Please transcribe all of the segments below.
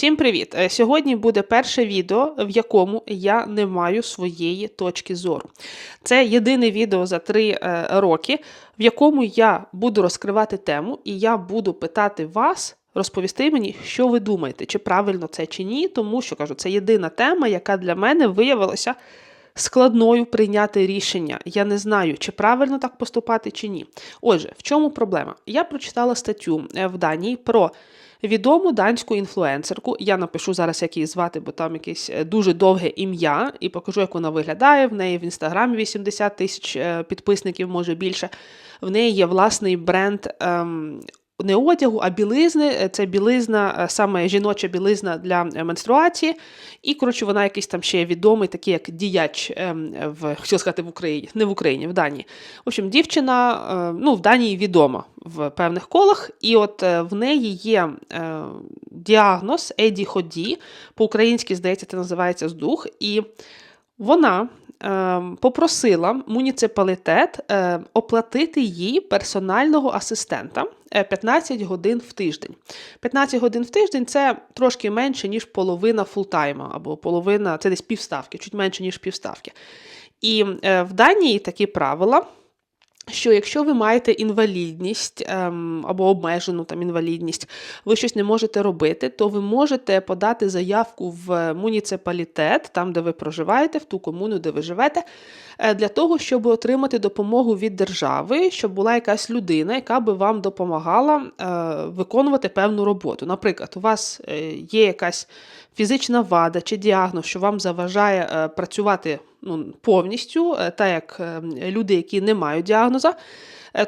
Всім привіт! Е, Сьогодні буде перше відео, в якому я не маю своєї точки зору. Це єдине відео за три е, роки, в якому я буду розкривати тему, і я буду питати вас. Розповісти мені, що ви думаєте, чи правильно це чи ні, тому що кажу, це єдина тема, яка для мене виявилася складною прийняти рішення. Я не знаю, чи правильно так поступати, чи ні. Отже, в чому проблема? Я прочитала статтю е, в Данії про відому данську інфлюенсерку. Я напишу зараз, як її звати, бо там якесь е, дуже довге ім'я, і покажу, як вона виглядає. В неї в інстаграмі 80 тисяч е, підписників, може більше. В неї є власний бренд. Ем, не одягу, а білизни. Це білизна, е, саме жіноча білизна для е, менструації. І, коротше, вона якийсь там ще відомий, такий як діяч ем, в хотів сказати в Україні, не в Україні, в Данії. В общем, дівчина е, ну, в Данії відома в певних колах, і от в неї є діагноз Еді Ході. По-українськи, здається, це називається здух. І вона е, попросила муніципалітет е, оплатити їй персонального асистента 15 годин в тиждень. 15 годин в тиждень це трошки менше, ніж половина фултайма, або половина, це десь півставки, чуть менше, ніж півставки. І е, в Данії такі правила що якщо ви маєте інвалідність ем, або обмежену там інвалідність, ви щось не можете робити, то ви можете подати заявку в муніципалітет, там, де ви проживаєте, в ту комуну, де ви живете, е, для того, щоб отримати допомогу від держави, щоб була якась людина, яка би вам допомагала е, виконувати певну роботу. Наприклад, у вас е, є якась фізична вада чи діагноз, що вам заважає працювати ну, повністю, е, так як е, люди, які не мають діагноза,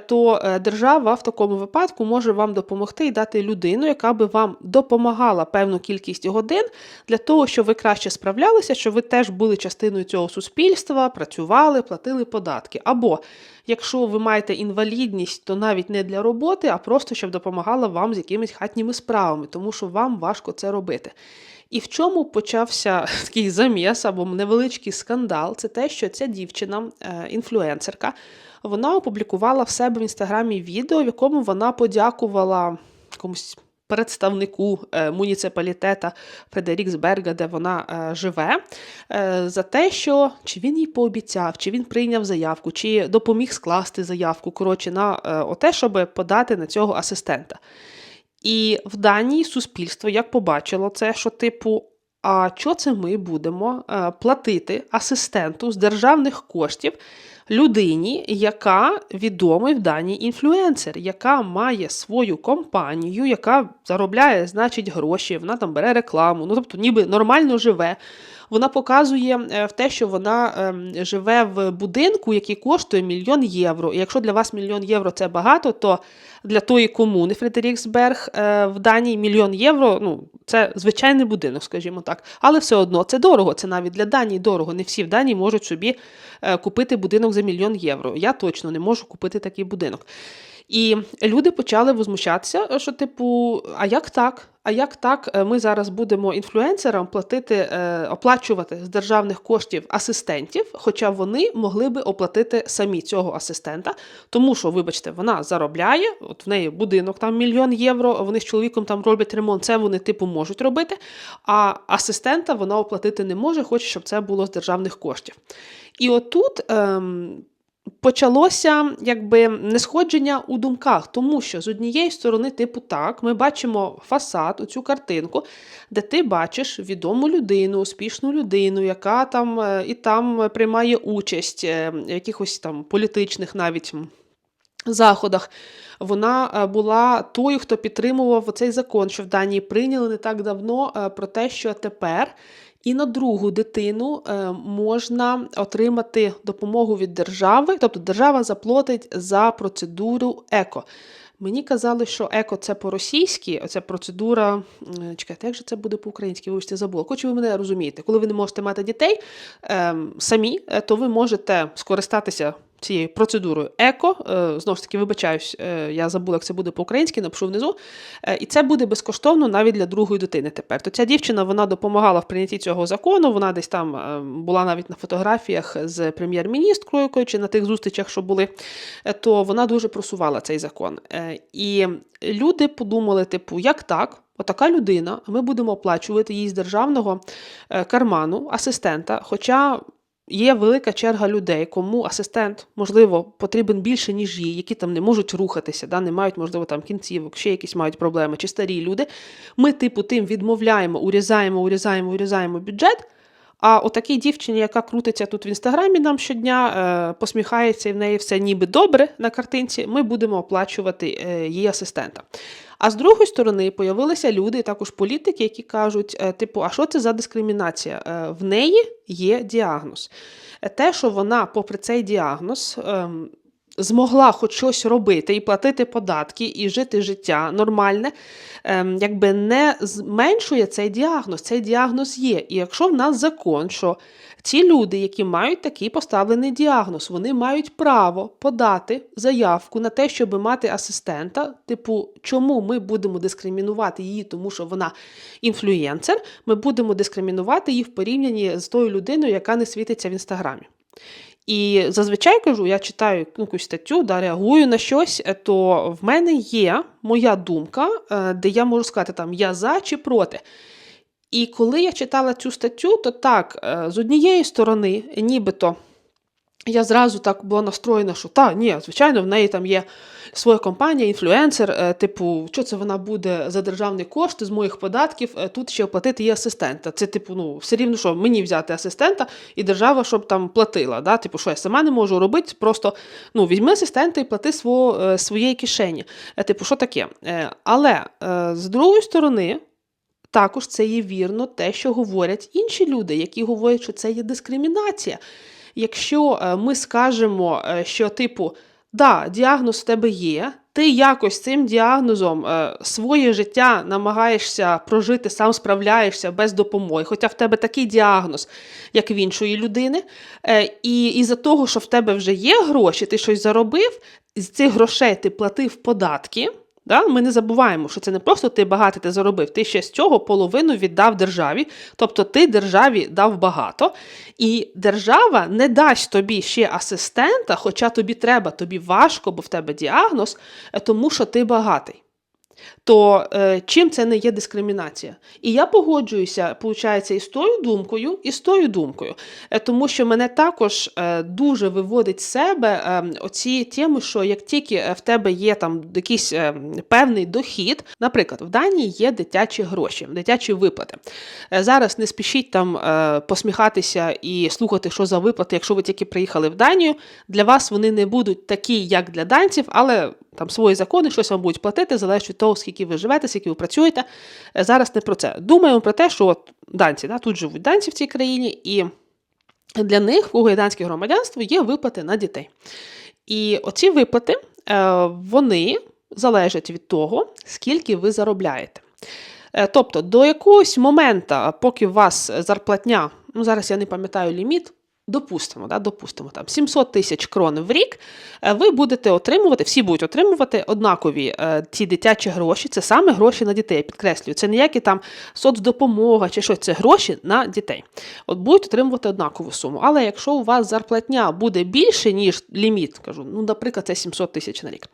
то держава в такому випадку може вам допомогти і дати людину, яка би вам допомагала певну кількість годин для того, щоб ви краще справлялися, щоб ви теж були частиною цього суспільства, працювали, платили податки. Або якщо ви маєте інвалідність, то навіть не для роботи, а просто щоб допомагала вам з якимись хатніми справами, тому що вам важко це робити. І в чому почався такий заміс або невеличкий скандал, це те, що ця дівчина, е, інфлюенсерка, вона опублікувала в себе в інстаграмі відео, в якому вона подякувала комусь. Представнику е, муніципалітета Фредеріксберга, де вона е, живе, за те, що чи він їй пообіцяв, чи він прийняв заявку, чи допоміг скласти заявку коротше, на те, щоб подати на цього асистента. І в Данії суспільство як побачило це, що, типу, а що це ми будемо е, платити асистенту з державних коштів людині, яка відомий в Данії інфлюенсер, яка має свою компанію, яка заробляє, значить, гроші, вона там бере рекламу, ну тобто, ніби нормально живе. Вона показує е, в те, що вона ем, живе в будинку, який коштує мільйон євро. І якщо для вас мільйон євро це багато, то для тої комуни Фредеріксберг е, в Данії мільйон євро. Ну, це звичайний будинок, скажімо так. Але все одно це дорого. Це навіть для Данії дорого. Не всі в Данії можуть собі е, купити будинок за мільйон євро. Я точно не можу купити такий будинок. І люди почали возмущатися, що, типу, а як так? А як так е, ми зараз будемо інфлюенсерам платити, е, оплачувати з державних коштів асистентів, хоча вони могли би оплатити самі цього асистента, тому що, вибачте, вона заробляє, от в неї будинок там мільйон євро, вони з чоловіком там роблять ремонт, це вони типу можуть робити. А асистента вона оплатити не може, хоче, щоб це було з державних коштів. І отут ем, Почалося якби несходження у думках, тому що з однієї сторони, типу, так, ми бачимо фасад, оцю картинку, де ти бачиш відому людину, успішну людину, яка там е, і там приймає участь е, в якихось там політичних навіть заходах. Вона е, була тою, хто підтримував цей закон, що в Данії прийняли не так давно про те, що тепер і на другу дитину е, можна отримати допомогу від держави, тобто держава заплатить за процедуру еко. Мені казали, що еко це по-російськи, оця процедура. Чекайте, як же це буде по-українськи? Вибачте, забула. Хоч ви мене розумієте, коли ви не можете мати дітей ем, самі, е, то ви можете скористатися цією процедурою еко. Е, знову ж таки, вибачаюсь, е, я забула, як це буде по-українськи, напишу внизу. Е, і це буде безкоштовно навіть для другої дитини тепер. То ця дівчина вона допомагала в прийнятті цього закону. Вона десь там була навіть на фотографіях з прем'єр-міністрою, чи на тих зустрічах, що були, то вона дуже просувала цей закон. І люди подумали, типу, як так? отака людина, ми будемо оплачувати їй з державного карману асистента. Хоча є велика черга людей, кому асистент, можливо, потрібен більше, ніж їй, які там не можуть рухатися, да, не мають, можливо, там кінцівок, ще якісь мають проблеми, чи старі люди. Ми, типу, тим відмовляємо, урізаємо, урізаємо, урізаємо бюджет. А отакій дівчині, яка крутиться тут в інстаграмі нам щодня, е, посміхається і в неї все ніби добре на картинці, ми будемо оплачувати е, її асистента. А з другої сторони, появилися люди, також політики, які кажуть: е, типу, а що це за дискримінація? В неї є діагноз. Те, що вона, попри цей діагноз, ем, змогла хоч щось робити і платити податки, і жити життя нормальне, ем, якби не зменшує цей діагноз. Цей діагноз є. І якщо в нас закон, що ці люди, які мають такий поставлений діагноз, вони мають право подати заявку на те, щоб мати асистента. Типу, чому ми будемо дискримінувати її, тому що вона інфлюєнсер, ми будемо дискримінувати її в порівнянні з тою людиною, яка не світиться в інстаграмі. І зазвичай кажу, я читаю якусь статтю, да, реагую на щось, е, то в мене є моя думка, е, де я можу сказати, там я за чи проти. І коли я читала цю статтю, то так, е, з однієї сторони, нібито я зразу так була настроєна, що та, ні, звичайно, в неї там є своя компанія, інфлюенсер, е, типу, що це вона буде за державний кошт з моїх податків е, тут ще оплатити її асистента. Це, типу, ну, все рівно, що мені взяти асистента і держава, щоб там платила. Да? Типу, що я сама не можу робити, просто ну, візьми асистента і плати свого, е, своєї кишені. Типу, що таке? Але з другої сторони. Також це є вірно те, що говорять інші люди, які говорять, що це є дискримінація. Якщо е, ми скажемо, е, що, типу, да, діагноз в тебе є, ти якось цим діагнозом е, своє життя намагаєшся прожити, сам справляєшся без допомоги, хоча в тебе такий діагноз, як в іншої людини, і із-за того, що в тебе вже є гроші, ти щось заробив, з цих грошей ти платив податки. Да? Ми не забуваємо, що це не просто ти багато ти заробив, ти ще з цього половину віддав державі, тобто ти державі дав багато, і держава не дасть тобі ще асистента, хоча тобі треба, тобі важко, бо в тебе діагноз, е, тому що ти багатий. То е, чим це не є дискримінація? І я погоджуюся, виходить, і з тою думкою, і з тою думкою, Е, тому що мене також е, дуже виводить з себе е, оці теми, що як тільки е, в тебе є там якийсь е, певний дохід, наприклад, в Данії є дитячі гроші, дитячі виплати. Е, зараз не спішіть там е, посміхатися і слухати, що за виплати, якщо ви тільки приїхали в Данію. Для вас вони не будуть такі, як для данців, але там свої закони, щось вам будуть платити, залежить від того, скільки ви живете, скільки ви працюєте. Е, Зараз не про це. Думаємо про те, що от данці, да, тут живуть данці в цій країні, і для них, в кого є громадянство, є виплати на дітей. І оці виплати е, вони залежать від того, скільки ви заробляєте. Е, Тобто, до якогось моменту, поки у вас зарплатня, ну зараз я не пам'ятаю ліміт, допустимо, да, допустимо, там 700 тисяч крон в рік, е, ви будете отримувати, всі будуть отримувати однакові е, ці дитячі гроші. Це саме гроші на дітей, підкреслюю. Це ніякі там соцдопомога чи щось, це гроші на дітей. От будуть отримувати однакову суму. Але якщо у вас зарплатня буде більше, ніж ліміт, кажу, ну, наприклад, це 700 тисяч на рік.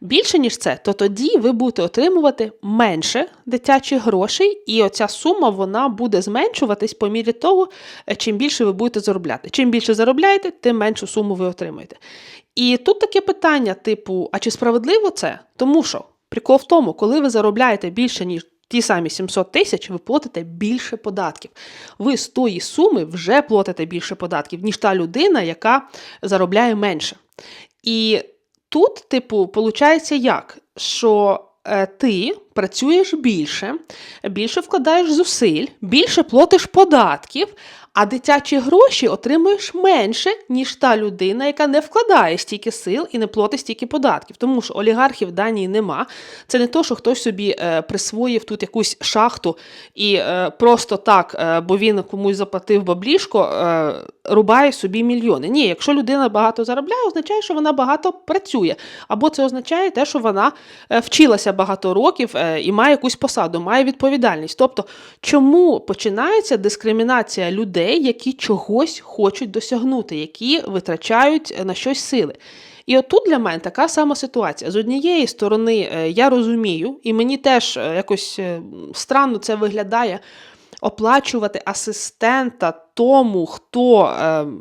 Більше, ніж це, то тоді ви будете отримувати менше дитячих грошей, і оця сума вона буде зменшуватись по мірі того, е, чим більше ви будете заробляти. Чим більше заробляєте, тим меншу суму ви отримаєте. І тут таке питання, типу, а чи справедливо це? Тому що прикол в тому, коли ви заробляєте більше, ніж ті самі 700 тисяч, ви платите більше податків. Ви з тої суми вже платите більше податків, ніж та людина, яка заробляє менше. І тут, типу, виходить як? Що е, ти працюєш більше, більше вкладаєш зусиль, більше платиш податків, а дитячі гроші отримуєш менше, ніж та людина, яка не вкладає стільки сил і не платить стільки податків. Тому що олігархів в Данії нема. Це не то, що хтось собі е, присвоїв тут якусь шахту і е, просто так, е, бо він комусь заплатив баблішко, рубає собі мільйони. Ні, якщо людина багато заробляє, означає, що вона багато працює. Або це означає те, що вона вчилася багато років і має якусь посаду, має відповідальність. Тобто, чому починається дискримінація людей, які чогось хочуть досягнути, які витрачають е, на щось сили? І отут для мене така сама ситуація. З однієї сторони, е, я розумію, і мені теж е, якось странно це виглядає. Оплачувати асистента тому, хто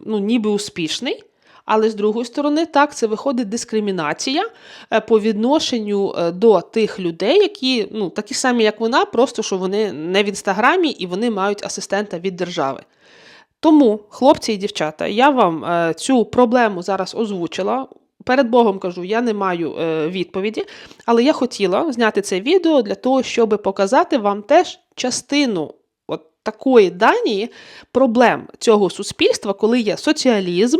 ну, ніби успішний, але з другої сторони, так, це виходить дискримінація е, по відношенню е, до тих людей, які ну, такі самі, як вона, просто що вони не в інстаграмі і вони мають асистента від держави. Тому, хлопці і дівчата, я вам е, цю проблему зараз озвучила. Перед Богом кажу, я не маю відповіді, але я хотіла зняти це відео для того, щоб показати вам теж частину такої данії проблем цього суспільства, коли є соціалізм.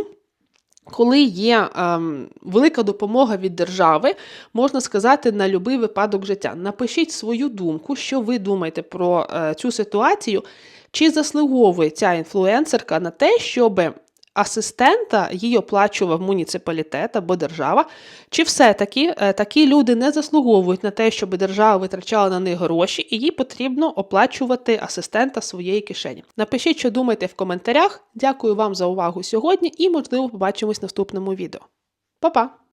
Коли є ем, велика допомога від держави, можна сказати, на будь-який випадок життя. Напишіть свою думку, що ви думаєте про е, цю ситуацію, чи заслуговує ця інфлюенсерка на те, щоб асистента їй оплачував муніципалітет або держава, чи все-таки е, такі люди не заслуговують на те, щоб держава витрачала на них гроші, і їй потрібно оплачувати асистента своєї кишені. Напишіть, що думаєте в коментарях. Дякую вам за увагу сьогодні і, можливо, побачимось в наступному відео. Па-па!